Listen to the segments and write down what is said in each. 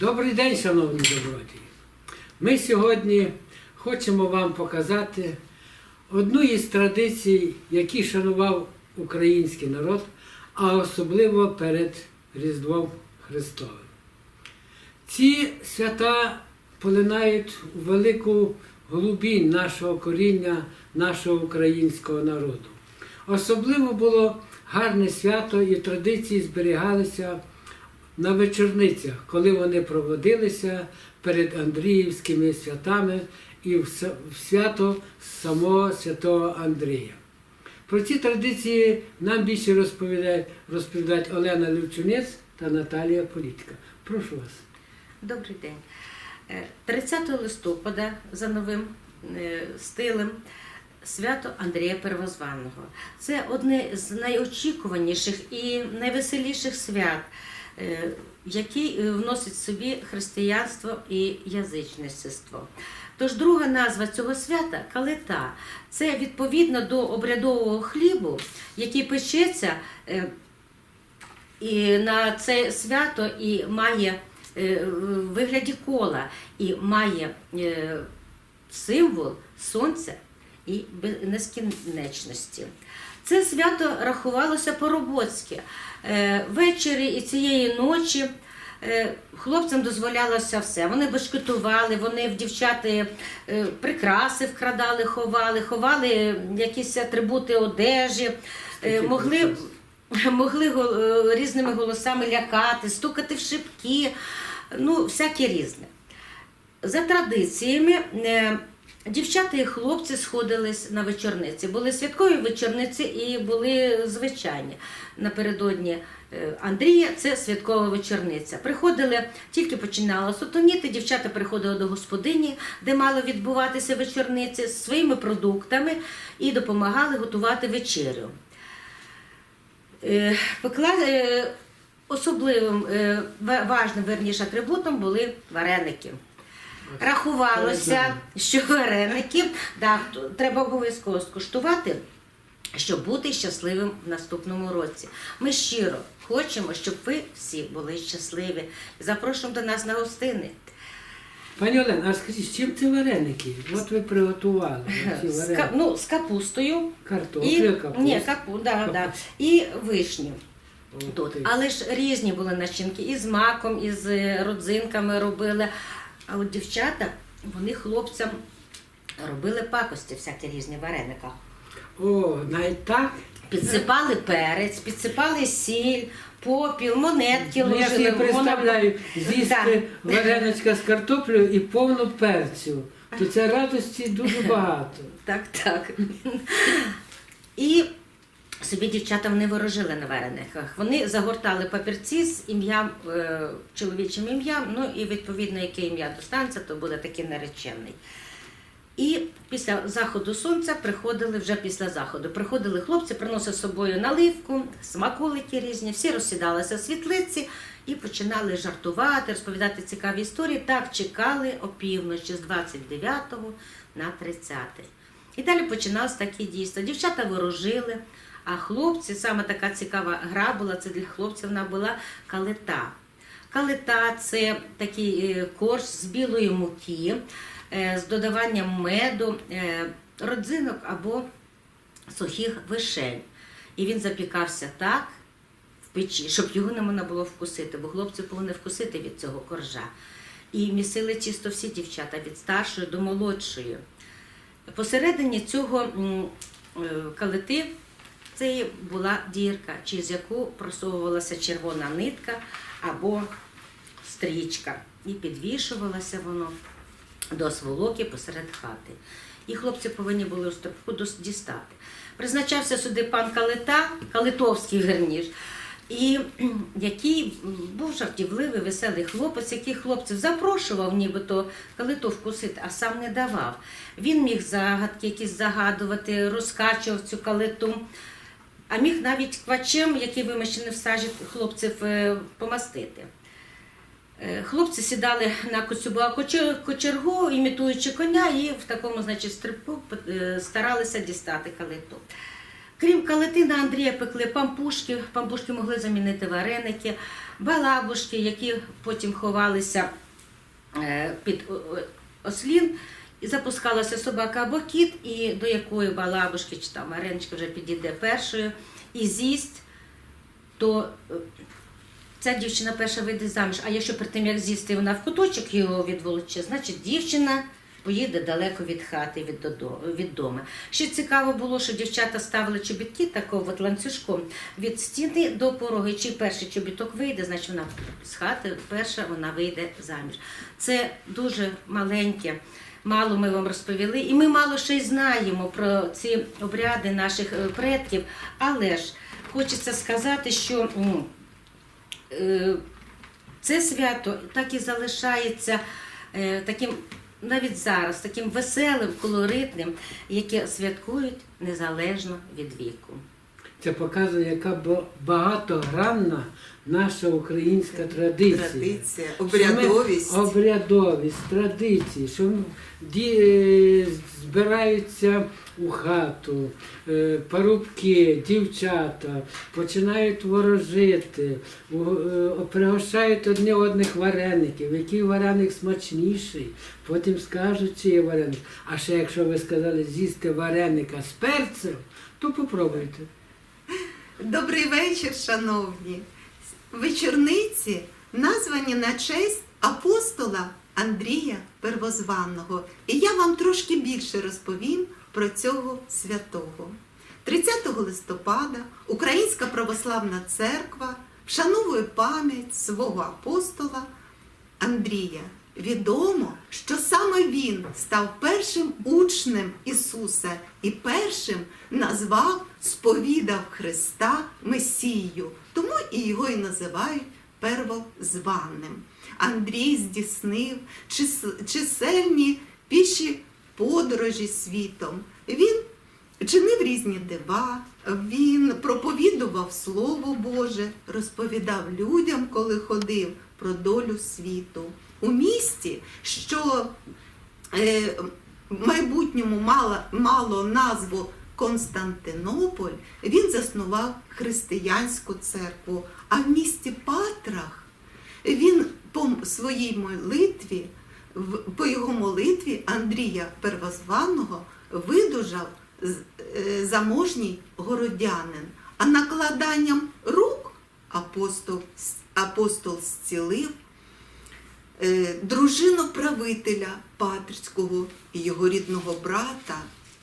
Добрий день, шановні добродії. Ми сьогодні хочемо вам показати одну із традицій, які шанував український народ, а особливо перед Різдвом Христовим. Ці свята полинають у велику глубінь нашого коріння, нашого українського народу. Особливо було гарне свято і традиції зберігалися на вечорницях, коли вони проводилися перед Андріївськими святами і в свято самого святого Андрія. Про ці традиції нам більше розповідають, розповідають Олена Левчунець та Наталія Політка. Прошу вас. Добрий день. Е, 30 листопада за новим е, стилем свято Андрія Первозваного. Це одне з найочікуваніших і найвеселіших свят, е, які е, в собі християнство і язичництво. Тож друга назва цього свята калита. Це відповідно до обрядового хлібу, який печеться е, на це свято і має вигляді кола, і має символ сонця і нескінченності. Це свято рахувалося по-роботськи. Е, Ввечері і цієї ночі е, хлопцям дозволялося все. Вони бешкетували, вони в дівчати е, прикраси вкрадали, ховали, ховали якісь атрибути одежі, могли могли різними голосами лякати, стукати в шибки, ну, всяке різне. За традиціями, дівчата і хлопці сходились на вечорниці. Були святкові вечорниці і були звичайні. Напередодні е, Андрія це святкова вечорниця. Приходили, тільки починало сутоніти, дівчата приходили до господині, де мало відбуватися вечорниці, з своїми продуктами і допомагали готувати вечерю. Е, е, Особливим важним верніше атрибутом були вареники. Рахувалося, що вареники да, треба обов'язково скуштувати, щоб бути щасливим в наступному році. Ми щиро хочемо, щоб ви всі були щасливі. Запрошуємо до нас на гостини. Пані Олена, а скажіть, з чим це вареники? От ви приготували ці З, ка- ну, з капустою Картоплю, і, ні, капу, да, да, і вишні. Тут. Але ж різні були начинки, і з маком, і з родзинками робили. А от дівчата, вони хлопцям робили пакості, всякі різні в варениках. О, навіть так? Підсипали перець, підсипали сіль, попіл, монетки Ну, я собі ложили. представляю, з'їсти Так. вареничка з картоплею і повну перцю. То це радості дуже багато. Так, так. І собі дівчата вони ворожили на варениках. Вони загортали папірці з ім'ям, е, чоловічим ім'ям, ну і відповідно, яке ім'я достанеться, то буде такий наречений. І після заходу сонця приходили вже після заходу. Приходили хлопці, приносили з собою наливку, смаколики різні, всі розсідалися в світлиці і починали жартувати, розповідати цікаві історії. Так чекали опівночі з 29 на 30. І далі починалось таке дійство. Дівчата ворожили, а хлопці, саме така цікава гра була, це для хлопців вона була калита. Калита це такий е, корж з білої муки, е, з додаванням меду, е, родзинок або сухих вишень. І він запікався так в печі, щоб його не можна було вкусити, бо хлопці повинні вкусити від цього коржа. І місили чисто всі дівчата від старшої до молодшої. Посередині цього калити це була дірка, через яку просовувалася червона нитка або стрічка. І підвішувалося воно до сволоки посеред хати. І хлопці повинні були стрибку дос- дістати. Призначався сюди пан Калита, Калитовський верніш, і який був жартівливий, веселий хлопець, який хлопців запрошував нібито калиту вкусити, а сам не давав. Він міг загадки якісь загадувати, розкачував цю калиту, а міг навіть квачем, який вимащений в сажі хлопців, е, помастити. Е, Хлопці сідали на коцюбу кочергу, імітуючи коня, і в такому, значить, стрибку е, старалися дістати калиту. Крім калити, Андрія пекли пампушки. Пампушки могли замінити вареники, балабушки, які потім ховалися під ослін. І запускалася собака або кіт, і до якої балабушки чи там вареничка вже підійде першою і з'їсть, то е, ця дівчина перша вийде заміж. А якщо перед тим як з'їсти, вона в куточок його відволоче, значить дівчина поїде далеко від хати, від, додо- від дому. Ще цікаво було, що дівчата ставили чобітки такого от ланцюжком від стіни до порогу. І чи перший чобіток вийде, значить вона з хати перша вона вийде заміж. Це дуже маленьке. Мало ми вам розповіли, і ми мало ще й знаємо про ці обряди наших е, предків. Але ж хочеться сказати, що е, це свято так і залишається е, таким навіть зараз, таким веселим, колоритним, яке святкують незалежно від віку. Це показує, яка ба- багатогранна наша українська традиція. Традиція, Що ми- обрядовість. Обрядовість, традиції, що ді, е, збираються у хату, е, парубки, дівчата, починають ворожити, е, пригощають одні одних вареників, який вареник смачніший, потім скажуть, чи є вареник. А ще якщо ви сказали з'їсти вареника з перцем, то попробуйте. Добрий вечір, шановні. Вечорниці названі на честь апостола Андрія Первозванного. І я вам трошки більше розповім про цього святого. 30 листопада Українська православна церква вшановує пам'ять свого апостола Андрія. Відомо, що саме він став першим учнем Ісуса і першим назвав, сповідав Христа Месію. Тому і його і називають первозванним. Андрій здійснив чисельні піші подорожі світом. Він чинив різні дива, він проповідував Слово Боже, розповідав людям, коли ходив про долю світу. У місті, що е, в майбутньому мало, мало назву Константинополь, він заснував християнську церкву. А в місті Патрах він по своїй молитві, по його молитві Андрія Первозваного видужав е, заможній городянин, а накладанням рук апостол, апостол зцілив дружину правителя Патрицького і його рідного брата.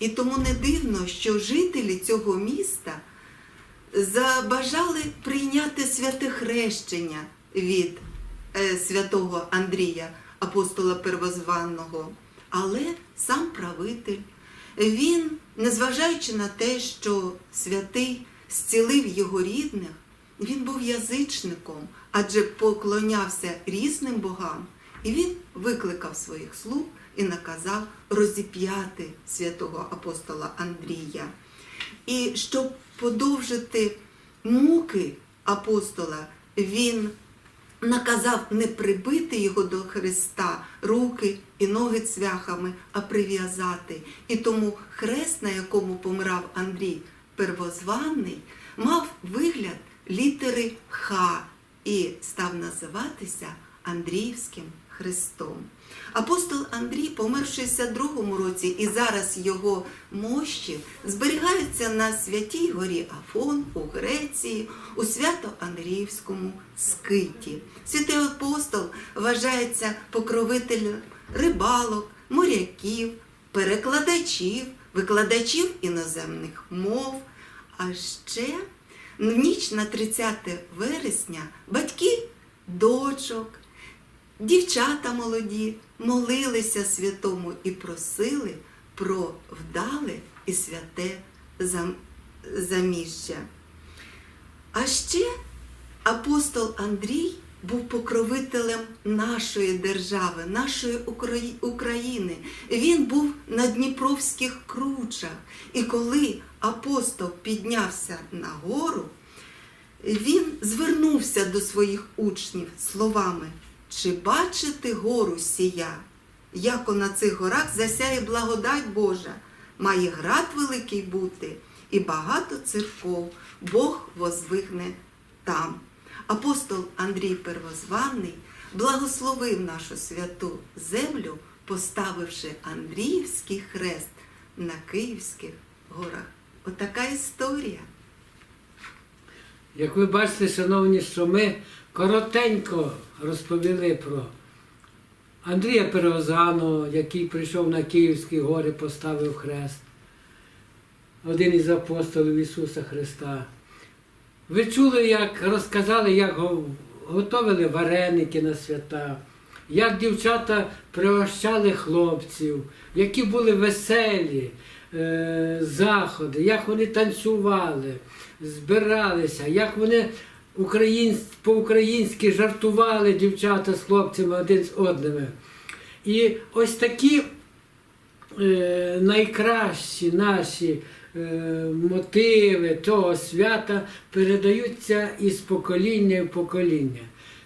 І тому не дивно, що жителі цього міста забажали прийняти святе хрещення від е, святого Андрія, апостола Первозванного. Але сам правитель, він, незважаючи на те, що святий зцілив його рідних, він був язичником, адже поклонявся різним богам, і він викликав своїх слуг і наказав розіп'яти святого апостола Андрія. І щоб подовжити муки апостола, він наказав не прибити його до Христа руки і ноги цвяхами, а прив'язати. І тому хрест, на якому помирав Андрій Первозваний, мав вигляд літери Х і став називатися Андріївським Христом. Апостол Андрій помер 62-му році, і зараз його мощі зберігаються на святій горі Афон у Греції, у Свято-Андріївському скиті. Святий апостол вважається покровителем рибалок, моряків, перекладачів, викладачів іноземних мов. А ще в ніч на 30 вересня батьки дочок, дівчата молоді молилися святому і просили про вдале і святе заміжжя. А ще апостол Андрій був покровителем нашої держави, нашої України. Він був на Дніпровських кручах. І коли апостол піднявся на гору, він звернувся до своїх учнів словами: Чи бачите гору сія? Яко на цих горах засяє благодать Божа, має град великий бути, і багато церков Бог возвигне там. Апостол Андрій Первозваний благословив нашу святу землю, поставивши Андріївський хрест на Київських горах. Отака історія. Як ви бачите, шановні, що ми коротенько розповіли про Андрія Перевозаного, який прийшов на Київські гори, поставив хрест, один із апостолів Ісуса Христа. Ви чули, як розказали, як готовили вареники на свята, як дівчата пригощали хлопців, які були веселі заходи, як вони танцювали, збиралися, як вони по-українськи жартували дівчата з хлопцями один з одними. І ось такі е, найкращі наші е, мотиви того свята передаються із покоління в покоління.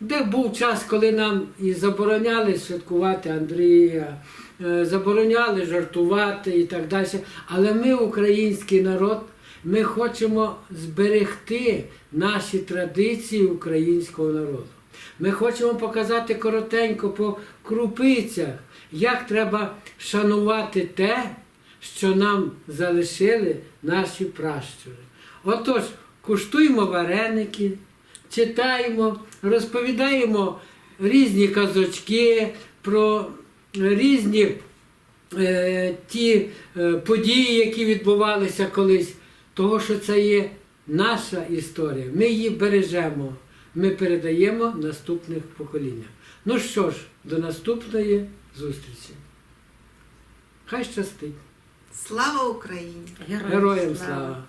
Де був час, коли нам і забороняли святкувати Андрія, е, забороняли жартувати і так далі. Але ми, український народ, ми хочемо зберегти наші традиції українського народу. Ми хочемо показати коротенько по крупицях, як треба шанувати те, що нам залишили наші пращури. Отож, куштуємо вареники, читаємо, розповідаємо різні казочки про різні е, ті е, події, які відбувалися колись, того, що це є наша історія. Ми її бережемо, ми передаємо наступних поколінням. Ну що ж, до наступної зустрічі. Хай щастить. Слава Україні! Героям слава!